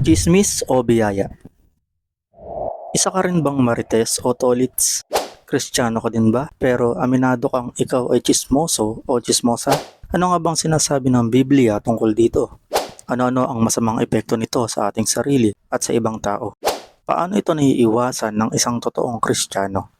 Chismis o biyaya? Isa ka rin bang marites o tolits? Kristiyano ka din ba? Pero aminado kang ikaw ay chismoso o chismosa? Ano nga bang sinasabi ng Biblia tungkol dito? Ano-ano ang masamang epekto nito sa ating sarili at sa ibang tao? Paano ito naiiwasan ng isang totoong Kristiyano?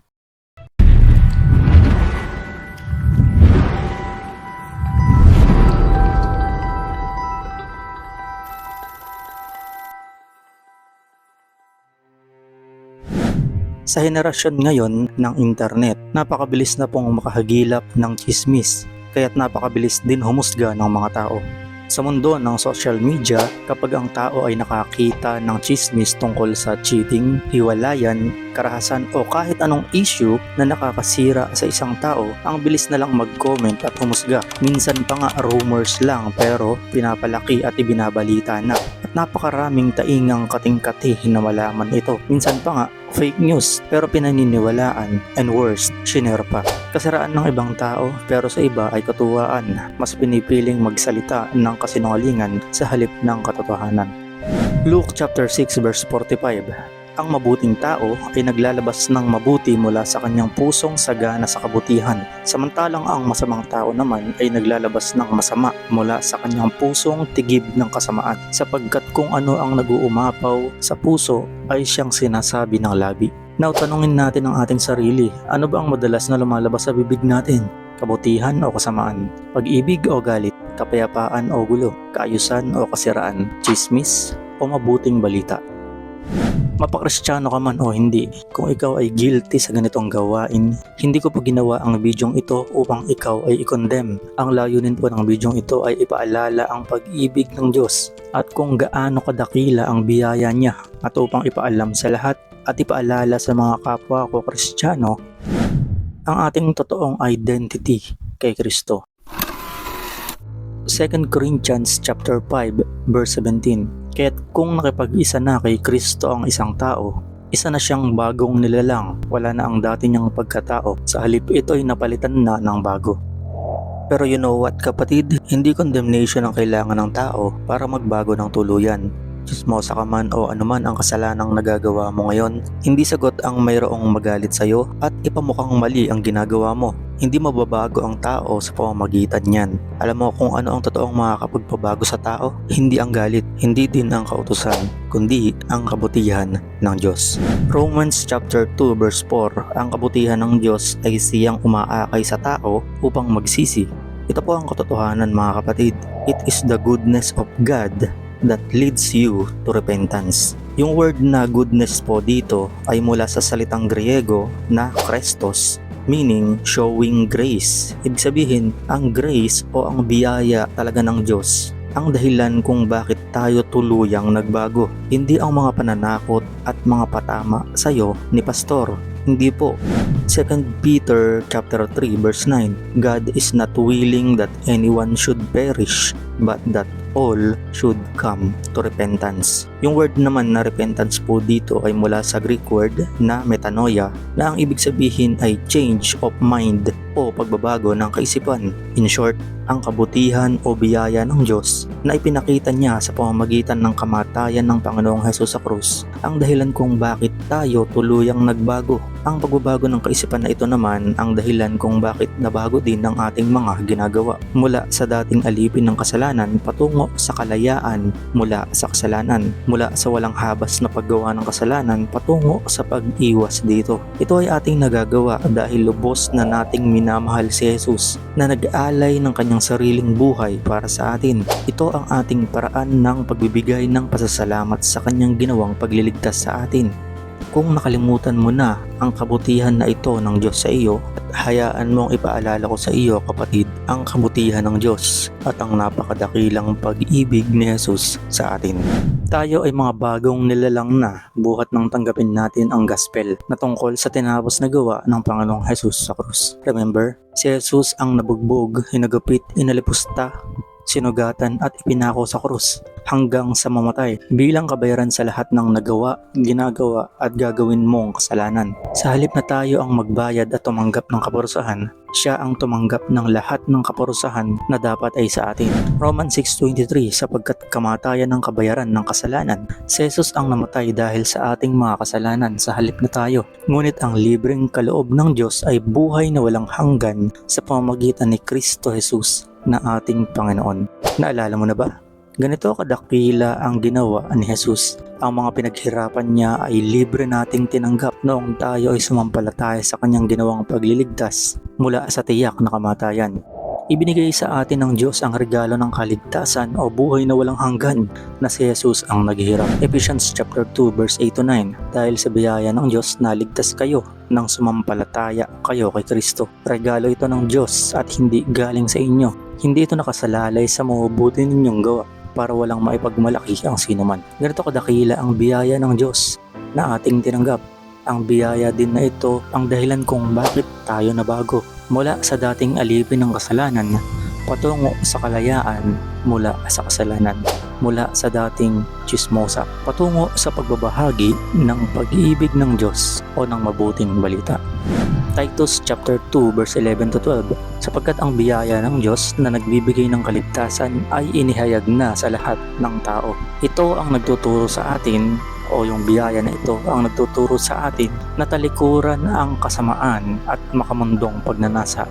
Sa henerasyon ngayon ng internet, napakabilis na pong makahagilap ng chismis, kaya't napakabilis din humusga ng mga tao. Sa mundo ng social media, kapag ang tao ay nakakita ng chismis tungkol sa cheating, hiwalayan, karahasan o kahit anong issue na nakakasira sa isang tao, ang bilis na lang mag-comment at humusga. Minsan pa nga rumors lang pero pinapalaki at ibinabalita na. At napakaraming taingang kating-kati na malaman ito. Minsan pa nga fake news pero pinaniniwalaan and worst, shinare pa. Kasiraan ng ibang tao pero sa iba ay katuwaan. Mas pinipiling magsalita ng kasinungalingan sa halip ng katotohanan. Luke chapter 6 verse 45 ang mabuting tao ay naglalabas ng mabuti mula sa kanyang pusong sagana sa kabutihan, samantalang ang masamang tao naman ay naglalabas ng masama mula sa kanyang pusong tigib ng kasamaan, sapagkat kung ano ang naguumapaw sa puso ay siyang sinasabi ng labi. Now, tanungin natin ang ating sarili, ano ba ang madalas na lumalabas sa bibig natin? Kabutihan o kasamaan? Pag-ibig o galit? Kapayapaan o gulo? Kaayusan o kasiraan? Chismis o mabuting balita? Mapakristyano ka man o hindi, kung ikaw ay guilty sa ganitong gawain, hindi ko po ginawa ang bidyong ito upang ikaw ay i-condemn. Ang layunin po ng bidyong ito ay ipaalala ang pag-ibig ng Diyos at kung gaano kadakila ang biyaya niya at upang ipaalam sa lahat at ipaalala sa mga kapwa ko kristyano ang ating totoong identity kay Kristo. 2 Corinthians chapter 5 verse 17 Kaya't kung nakipag-isa na kay Kristo ang isang tao, isa na siyang bagong nilalang, wala na ang dati niyang pagkatao, sa halip ito ay napalitan na ng bago. Pero you know what kapatid, hindi condemnation ang kailangan ng tao para magbago ng tuluyan. Chismosa ka man o anuman ang kasalanang nagagawa mo ngayon, hindi sagot ang mayroong magalit sa'yo at ipamukhang mali ang ginagawa mo. Hindi mababago ang tao sa pamamagitan niyan. Alam mo kung ano ang totoong makakapagpabago sa tao? Hindi ang galit, hindi din ang kautusan, kundi ang kabutihan ng Diyos. Romans chapter 2 verse 4, ang kabutihan ng Diyos ay siyang umaakay sa tao upang magsisi. Ito po ang katotohanan mga kapatid. It is the goodness of God that leads you to repentance. Yung word na goodness po dito ay mula sa salitang Griego na Christos meaning showing grace. Ibig sabihin, ang grace o ang biyaya talaga ng Diyos ang dahilan kung bakit tayo tuluyang nagbago. Hindi ang mga pananakot at mga patama sa iyo ni pastor. Hindi po. 2 Peter chapter 3 verse 9 God is not willing that anyone should perish but that all should come to repentance. Yung word naman na repentance po dito ay mula sa Greek word na metanoia na ang ibig sabihin ay change of mind o pagbabago ng kaisipan. In short, ang kabutihan o biyaya ng Diyos na ipinakita niya sa pamamagitan ng kamatayan ng Panginoong Hesus sa krus ang dahilan kung bakit tayo tuluyang nagbago. Ang pagbabago ng kaisipan na ito naman ang dahilan kung bakit nabago din ang ating mga ginagawa mula sa dating alipin ng kasalanan patungo sa kalayaan mula sa kasalanan mula sa walang habas na paggawa ng kasalanan patungo sa pag-iwas dito. Ito ay ating nagagawa dahil lubos na nating minamahal si Jesus na nag-aalay ng kanyang sariling buhay para sa atin. Ito ang ating paraan ng pagbibigay ng pasasalamat sa kanyang ginawang pagliligtas sa atin. Kung nakalimutan mo na ang kabutihan na ito ng Diyos sa iyo, hayaan mong ipaalala ko sa iyo kapatid ang kabutihan ng Diyos at ang napakadakilang pag-ibig ni Jesus sa atin. Tayo ay mga bagong nilalang na buhat ng tanggapin natin ang gospel na tungkol sa tinapos na gawa ng Panginoong Jesus sa krus. Remember, si Jesus ang nabugbog, hinagupit, inalipusta sinugatan at ipinako sa krus hanggang sa mamatay bilang kabayaran sa lahat ng nagawa, ginagawa at gagawin mong kasalanan. Sa halip na tayo ang magbayad at tumanggap ng kaparusahan, siya ang tumanggap ng lahat ng kaparusahan na dapat ay sa atin. Romans 6.23 sapagkat kamatayan ng kabayaran ng kasalanan, si Jesus ang namatay dahil sa ating mga kasalanan sa halip na tayo. Ngunit ang libreng kaloob ng Diyos ay buhay na walang hanggan sa pamamagitan ni Kristo Jesus na ating Panginoon. Naalala mo na ba? Ganito kadakila ang ginawa ni Jesus. Ang mga pinaghirapan niya ay libre nating tinanggap noong tayo ay sumampalataya sa kanyang ginawang pagliligtas mula sa tiyak na kamatayan. Ibinigay sa atin ng Diyos ang regalo ng kaligtasan o buhay na walang hanggan na si Jesus ang naghihirap. Ephesians chapter 2 verse 8 to 9 Dahil sa biyaya ng Diyos naligtas kayo nang sumampalataya kayo kay Kristo. Regalo ito ng Diyos at hindi galing sa inyo. Hindi ito nakasalalay sa mabubuti ninyong gawa para walang maipagmalaki ang sinuman. Ganito kadakila ang biyaya ng Diyos na ating tinanggap. Ang biyaya din na ito ang dahilan kung bakit tayo nabago mula sa dating alipin ng kasalanan patungo sa kalayaan mula sa kasalanan mula sa dating chismosa patungo sa pagbabahagi ng pag-ibig ng Diyos o ng mabuting balita. Titus chapter 2 verse 11 to 12 sapagkat ang biyaya ng Diyos na nagbibigay ng kaligtasan ay inihayag na sa lahat ng tao. Ito ang nagtuturo sa atin o yung biyaya na ito ang nagtuturo sa atin na talikuran ang kasamaan at makamundong pagnanasa.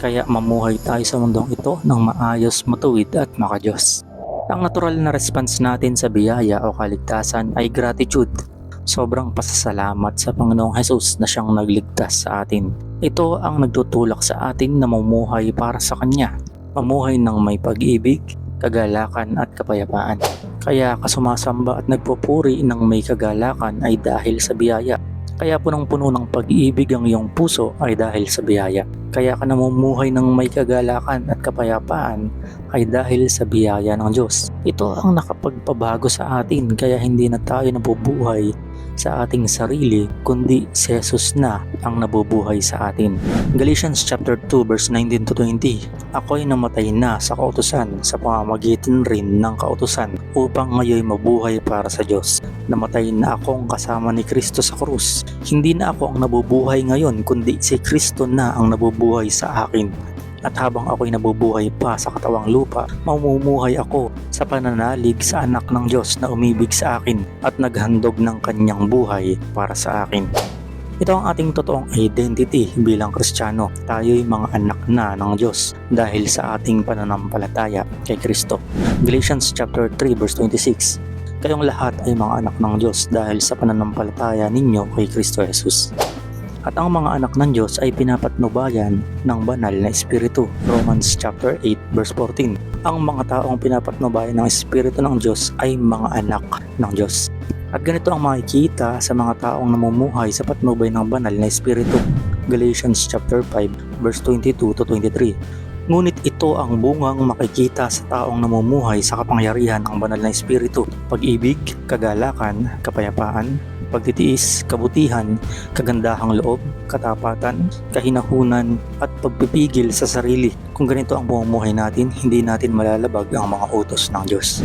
Kaya mamuhay tayo sa mundong ito ng maayos, matuwid at makajos. Ang natural na response natin sa biyaya o kaligtasan ay gratitude sobrang pasasalamat sa Panginoong Hesus na siyang nagligtas sa atin. Ito ang nagtutulak sa atin na mamuhay para sa Kanya, mamuhay ng may pag-ibig, kagalakan at kapayapaan. Kaya kasumasamba at nagpupuri ng may kagalakan ay dahil sa biyaya. Kaya punong-puno ng pag-ibig ang iyong puso ay dahil sa biyaya. Kaya ka namumuhay ng may kagalakan at kapayapaan ay dahil sa biyaya ng Diyos. Ito ang nakapagpabago sa atin kaya hindi na tayo nabubuhay sa ating sarili kundi si Jesus na ang nabubuhay sa atin. Galatians chapter 2 verse 19 to 20 Ako'y namatay na sa kautusan sa pamamagitan rin ng kautusan upang ngayon mabuhay para sa Diyos. Namatay na akong kasama ni Kristo sa krus. Hindi na ako ang nabubuhay ngayon kundi si Kristo na ang nabubuhay sa akin. At habang ako'y nabubuhay pa sa katawang lupa, mamumuhay ako sa pananalig sa anak ng Diyos na umibig sa akin at naghandog ng kanyang buhay para sa akin. Ito ang ating totoong identity bilang Kristiyano. Tayo'y mga anak na ng Diyos dahil sa ating pananampalataya kay Kristo. Galatians chapter 3 verse 26 Kayong lahat ay mga anak ng Diyos dahil sa pananampalataya ninyo kay Kristo Jesus at ang mga anak ng Diyos ay pinapatnubayan ng banal na Espiritu. Romans chapter 8 verse 14. Ang mga taong pinapatnubayan ng Espiritu ng Diyos ay mga anak ng Diyos. At ganito ang makikita sa mga taong namumuhay sa patnubay ng banal na Espiritu. Galatians chapter 5 verse 22 to 23. Ngunit ito ang bungang makikita sa taong namumuhay sa kapangyarihan ng banal na Espiritu, pag-ibig, kagalakan, kapayapaan, pagtitiis, kabutihan, kagandahang loob, katapatan, kahinahunan, at pagpipigil sa sarili. Kung ganito ang bumuhay natin, hindi natin malalabag ang mga utos ng Diyos.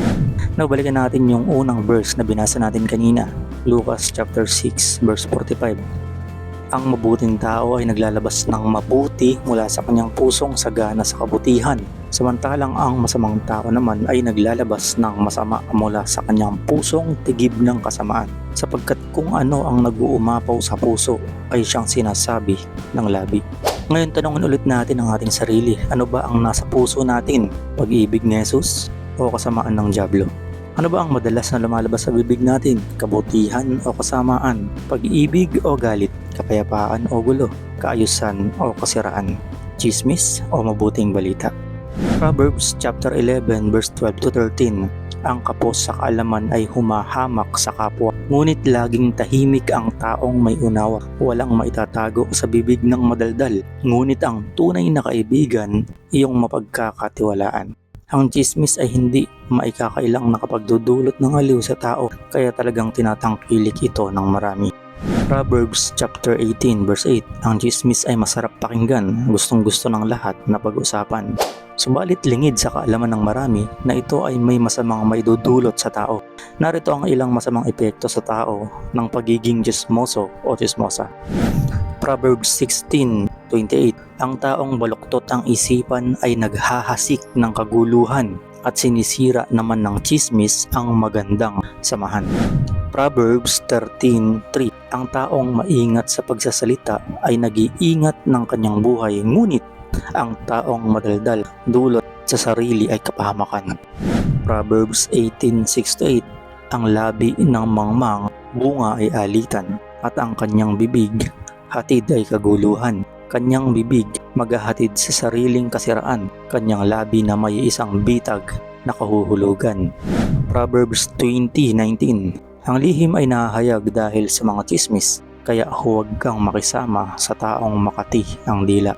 Nabalikan natin yung unang verse na binasa natin kanina, Lucas chapter 6 verse 45 ang mabuting tao ay naglalabas ng mabuti mula sa kanyang pusong sagana sa kabutihan. Samantalang ang masamang tao naman ay naglalabas ng masama mula sa kanyang pusong tigib ng kasamaan. Sapagkat kung ano ang nag-uumapaw sa puso ay siyang sinasabi ng labi. Ngayon tanongin ulit natin ang ating sarili. Ano ba ang nasa puso natin? Pag-ibig ni Jesus o kasamaan ng Diablo? Ano ba ang madalas na lumalabas sa bibig natin? Kabutihan o kasamaan? Pag-ibig o galit? Kapayapaan o gulo? Kaayusan o kasiraan? Chismis o mabuting balita? Proverbs chapter 11 verse 12 to 13 ang kapos sa kaalaman ay humahamak sa kapwa. Ngunit laging tahimik ang taong may unawa. Walang maitatago sa bibig ng madaldal. Ngunit ang tunay na kaibigan, iyong mapagkakatiwalaan. Ang chismis ay hindi maikakailang nakapagdudulot ng aliw sa tao kaya talagang tinatangkilik ito ng marami. Proverbs chapter 18 verse 8 Ang chismis ay masarap pakinggan, gustong gusto ng lahat na pag-usapan. Subalit lingid sa kaalaman ng marami na ito ay may masamang maidudulot sa tao. Narito ang ilang masamang epekto sa tao ng pagiging chismoso o chismosa. Proverbs 16:28 Ang taong baluktot ang isipan ay naghahasik ng kaguluhan at sinisira naman ng chismis ang magandang samahan. Proverbs 13:3 Ang taong maingat sa pagsasalita ay nag-iingat ng kanyang buhay ngunit ang taong madaldal dulot sa sarili ay kapahamakan. Proverbs 18:6-8 Ang labi ng mangmang bunga ay alitan at ang kanyang bibig hatid ay kaguluhan. Kanyang bibig maghahatid sa sariling kasiraan, kanyang labi na may isang bitag na kahuhulugan. Proverbs 20:19 Ang lihim ay nahahayag dahil sa mga chismis, kaya huwag kang makisama sa taong makati ang dila.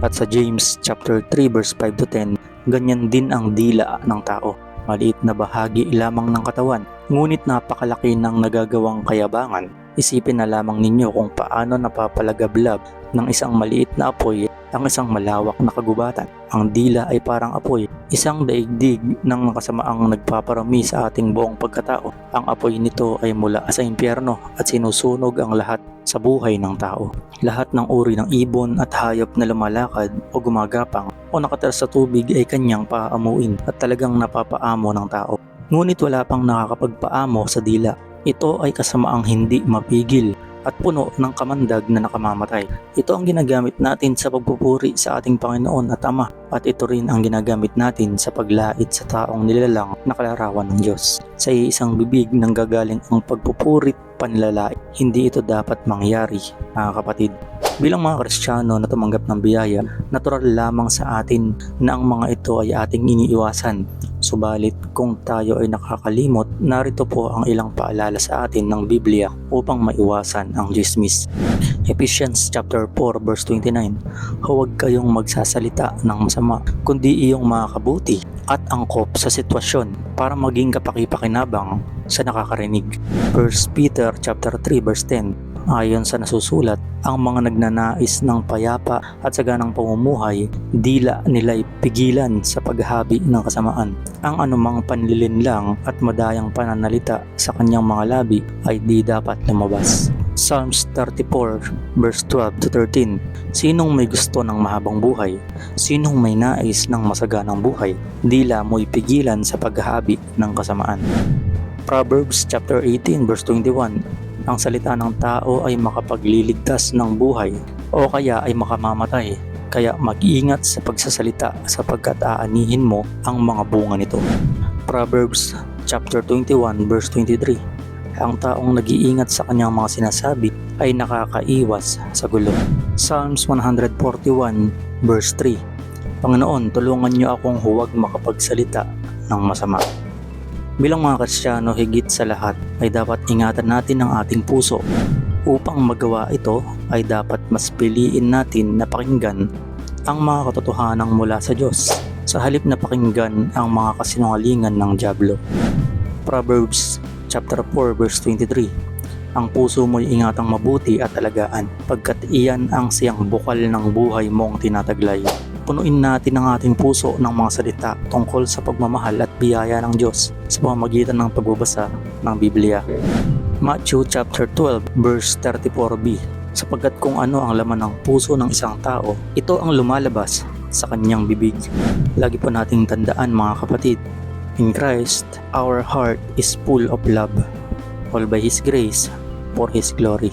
At sa James chapter 3 verse 5 to 10, ganyan din ang dila ng tao. Maliit na bahagi lamang ng katawan, ngunit napakalaki ng nagagawang kayabangan. Isipin na lamang ninyo kung paano napapalagablab ng isang maliit na apoy ang isang malawak na kagubatan. Ang dila ay parang apoy, isang daigdig ng kasamaang nagpaparami sa ating buong pagkatao. Ang apoy nito ay mula sa impyerno at sinusunog ang lahat sa buhay ng tao. Lahat ng uri ng ibon at hayop na lumalakad o gumagapang o nakatira sa tubig ay kanyang paamuin at talagang napapaamo ng tao. Ngunit wala pang nakakapagpaamo sa dila. Ito ay kasamaang hindi mapigil at puno ng kamandag na nakamamatay. Ito ang ginagamit natin sa pagpupuri sa ating Panginoon at Ama at ito rin ang ginagamit natin sa paglait sa taong nilalang na kalarawan ng Diyos. Sa isang bibig nang gagaling ang pagpupurit panlalait. Hindi ito dapat mangyari, mga kapatid. Bilang mga Kristiyano na tumanggap ng biyaya, natural lamang sa atin na ang mga ito ay ating iniiwasan. Subalit kung tayo ay nakakalimot, narito po ang ilang paalala sa atin ng Biblia upang maiwasan ang chismis. Ephesians chapter 4 verse 29 Huwag kayong magsasalita ng masama, kundi iyong makakabuti at angkop sa sitwasyon para maging kapakipakinabang sa nakakarinig. 1 Peter chapter 3 verse 10 Ayon sa nasusulat, ang mga nagnanais ng payapa at saganang pamumuhay, dila nila'y pigilan sa paghabi ng kasamaan. Ang anumang panlilinlang at madayang pananalita sa kanyang mga labi ay di dapat lumabas. Psalms 34 verse 12 to 13 Sinong may gusto ng mahabang buhay? Sinong may nais ng masaganang buhay? Dila mo'y pigilan sa paghahabi ng kasamaan. Proverbs chapter 18 verse 21 Ang salita ng tao ay makapagliligtas ng buhay o kaya ay makamamatay. Kaya mag-iingat sa pagsasalita sapagkat aanihin mo ang mga bunga nito. Proverbs chapter 21 verse 23 Ang taong nag-iingat sa kanyang mga sinasabi ay nakakaiwas sa gulo. Psalms 141 verse 3 Panginoon, tulungan niyo akong huwag makapagsalita ng masama. Bilang mga Kristiyano, higit sa lahat ay dapat ingatan natin ang ating puso. Upang magawa ito ay dapat mas piliin natin na pakinggan ang mga katotohanang mula sa Diyos sa halip na pakinggan ang mga kasinungalingan ng Diablo. Proverbs chapter 4 verse 23 Ang puso mo'y ingatang mabuti at alagaan pagkat iyan ang siyang bukal ng buhay mong tinataglay punuin natin ang ating puso ng mga salita tungkol sa pagmamahal at biyaya ng Diyos sa pamamagitan ng pagbabasa ng Biblia. Matthew chapter 12 verse 34b sapagkat kung ano ang laman ng puso ng isang tao, ito ang lumalabas sa kanyang bibig. Lagi po nating tandaan mga kapatid, in Christ, our heart is full of love, all by His grace, for His glory.